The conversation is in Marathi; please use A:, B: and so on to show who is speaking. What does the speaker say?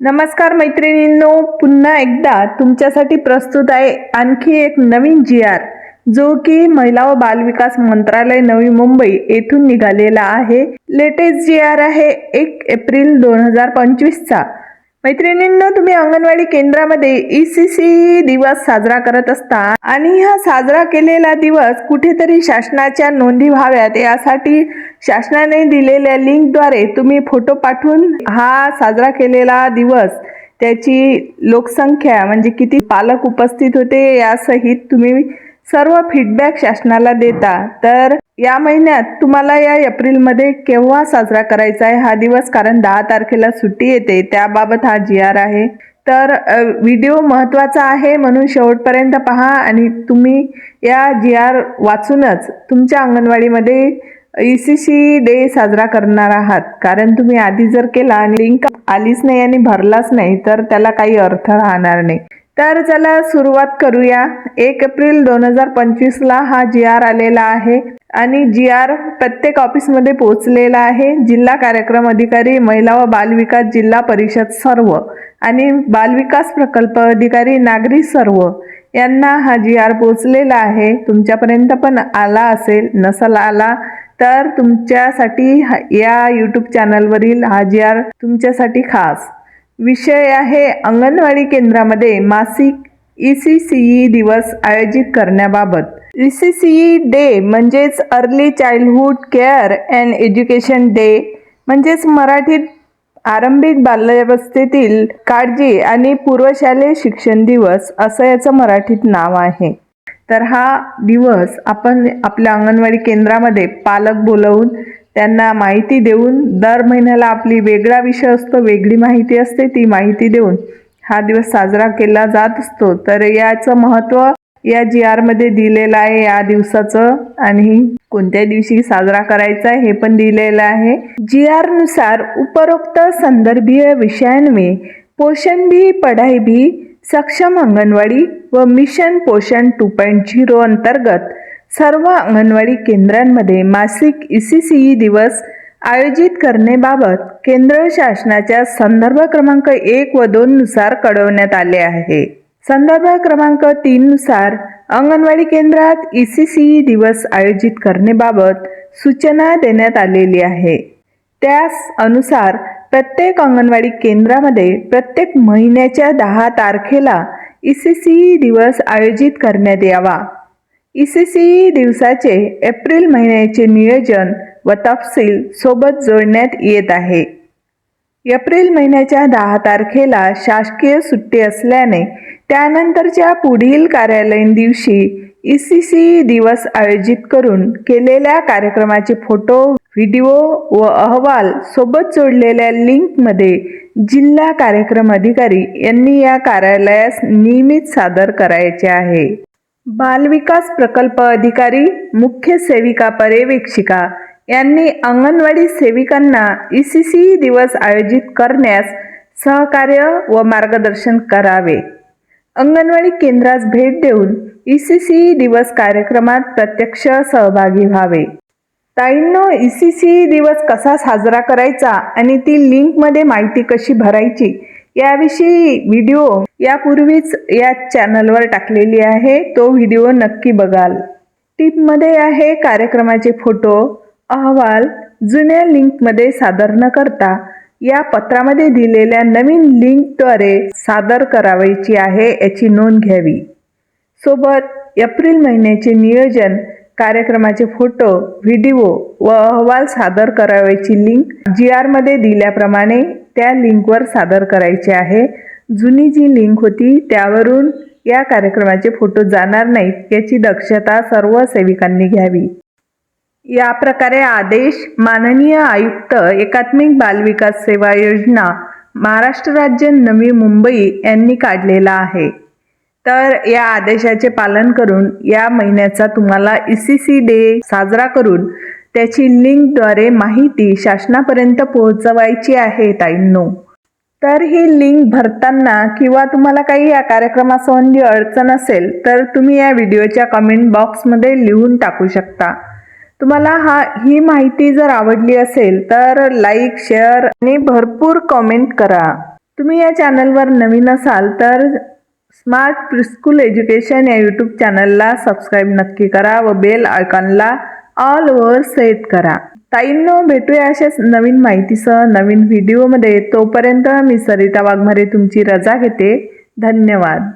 A: नमस्कार मैत्रिणींनो पुन्हा एकदा तुमच्यासाठी प्रस्तुत आहे आणखी एक नवीन जी आर जो की महिला व बालविकास मंत्रालय नवी मुंबई येथून निघालेला आहे. लेटेस्ट जी आर आहे एक एप्रिल दोन हजार पंचवीसचा. मैत्रिणींना तुम्ही अंगणवाडी केंद्रामध्ये ई सी सी दिवस साजरा करत असता आणि हा साजरा केलेला दिवस कुठेतरी शासनाच्या नोंदी व्हाव्यात यासाठी शासनाने दिलेल्या लिंकद्वारे तुम्ही फोटो पाठवून हा साजरा केलेला दिवस त्याची लोकसंख्या म्हणजे किती पालक उपस्थित होते यासहित तुम्ही सर्व फीडबॅक शासनाला देता. तर या महिन्यात तुम्हाला या एप्रिलमध्ये केव्हा साजरा करायचा आहे हा दिवस? कारण दहा तारखेला सुट्टी येते त्याबाबत हा जी आर आहे. तर व्हिडिओ महत्त्वाचा आहे म्हणून शेवटपर्यंत पहा आणि तुम्ही या जी आर वाचूनच तुमच्या अंगणवाडीमध्ये ई सी सी डे साजरा करणार आहात. कारण तुम्ही आधी जर केला आणि लिंक आलीच नाही आणि भरलाच नाही तर त्याला काही अर्थ राहणार नाही. तर चला सुरुवात करूया. एक एप्रिल दोन हजार पंचवीसला हा जी आर आलेला आहे आणि जी आर प्रत्येक ऑफिसमध्ये पोहोचलेला आहे. जिल्हा कार्यक्रम अधिकारी महिला व बालविकास जिल्हा परिषद सर्व आणि बालविकास प्रकल्प अधिकारी नागरी सर्व यांना हा जी आर पोचलेला आहे. तुमच्यापर्यंत पण आला असेल नसल आला तर तुमच्यासाठी या यूट्यूब चॅनलवरील हा जी आर तुमच्यासाठी खास. विषय आहे अंगणवाडी केंद्रामध्ये मासिक ई सी सी ई दिवस आयोजित करण्याबाबत. E C C E day म्हणजेच early childhood care and education day म्हणजेच मराठीत आरंभिक बाल्यावस्थेतील काळजी आणि पूर्वशालेय शिक्षण दिवस असं याचं मराठीत नाव आहे. तर हा दिवस आपण आपल्या अंगणवाडी केंद्रामध्ये पालक बोलवून त्यांना माहिती देऊन दर महिन्याला आपली वेगळा विषय असतो वेगळी माहिती असते ती माहिती देऊन हा दिवस साजरा केला जात असतो. तर याचं महत्त्व या जी आरमध्ये दिलेलं आहे या दिवसाचं आणि कोणत्या दिवशी साजरा करायचा आहे हे पण दिलेलं आहे. जी आरनुसार उपरोक्त संदर्भीय विषयांवे पोषण भी पढ़ाई भी सक्षम अंगणवाडी व मिशन पोषण टू पॉईंट झिरो अंतर्गत सर्व अंगणवाडी केंद्रांमध्ये मासिक ई सी सी ई दिवस आयोजित करण्याबाबत केंद्र शासनाच्या संदर्भ क्रमांक एक व दोन नुसार कळवण्यात आले आहे. संदर्भ क्रमांक तीन नुसार अंगणवाडी केंद्रात ई सी सी ई दिवस आयोजित करण्याबाबत सूचना देण्यात आलेली आहे. त्यास अनुसार प्रत्येक अंगणवाडी केंद्रामध्ये प्रत्येक महिन्याच्या दहा तारखेला ई सी सी दिवस आयोजित करण्यात यावा. ईसीसीई दिवसाचे एप्रिल महिन्याचे नियोजन व तपशील सोबत जोडण्यात येत आहे. एप्रिल महिन्याच्या दहा तारखेला शासकीय सुट्टी असल्याने त्यानंतरच्या पुढील कार्यालयीन दिवशी ई सी सी दिवस आयोजित करून केलेल्या कार्यक्रमाचे फोटो व्हिडिओ व अहवाल सोबत जोडलेल्या लिंकमध्ये जिल्हा कार्यक्रम अधिकारी यांनी या कार्यालयास नियमित सादर करायचे आहे. बालविकास प्रकल्प अधिकारी मुख्य सेविका पर्यवेक्षिका यांनी अंगणवाडी सेविकांना ई सी सी दिवस आयोजित करण्यास सहकार्य व मार्गदर्शन करावे. अंगणवाडी केंद्रास भेट देऊन ई सी सी दिवस कार्यक्रमात प्रत्यक्ष सहभागी व्हावे. ताईंनो ई सी सी दिवस कसा साजरा करायचा आणि ती लिंकमध्ये माहिती कशी भरायची याविषयी व्हिडिओ यापूर्वीच या चॅनलवर टाकलेली आहे. तो व्हिडिओ नक्की बघाल. टिपमध्ये आहे कार्यक्रमाचे फोटो अहवाल जुन्या लिंकमध्ये सादर न करता या पत्रामध्ये दिलेल्या नवीन लिंकद्वारे सादर करावयाची आहे याची नोंद घ्यावी. सोबत एप्रिल महिन्याचे नियोजन कार्यक्रमाचे फोटो व्हिडिओ व अहवाल सादर करावयाची लिंक जी आरमध्ये दिल्याप्रमाणे त्या लिंकवर सादर करायचे आहे. जुनी जी लिंक होती त्यावरून या कार्यक्रमाचे फोटो जाणार नाहीत याची दक्षता सर्व सेविकांनी घ्यावी. या प्रकारे आदेश माननीय आयुक्त एकात्मिक बालविकास सेवा योजना महाराष्ट्र राज्य नवी मुंबई यांनी काढलेला आहे. तर या आदेशाचे पालन करून या महिन्याचा तुम्हाला ई सी सी डे साजरा करून त्याची लिंकद्वारे माहिती शासनापर्यंत पोहोचवायची आहे ताईंनो. तर ही लिंक भरताना किंवा तुम्हाला काही या कार्यक्रमासंबंधी अडचण असेल तर तुम्ही या व्हिडिओच्या कमेंट बॉक्समध्ये लिहून टाकू शकता. तुम्हाला हा ही माहिती जर आवडली असेल तर लाईक शेअर आणि भरपूर कमेंट करा. तुम्ही या चॅनलवर नवीन असाल तर स्मार्ट प्रिस्कूल एज्युकेशन या यूट्यूब चॅनलला सबस्क्राईब नक्की करा व बेल आयकॉनला ऑल ओवर सेट करा. ताईंनो भेटूया अशाच नवीन माहितीसह नवीन व्हिडिओमध्ये तोपर्यंत मी सरिता वाघमारे तुमची रजा घेते. धन्यवाद.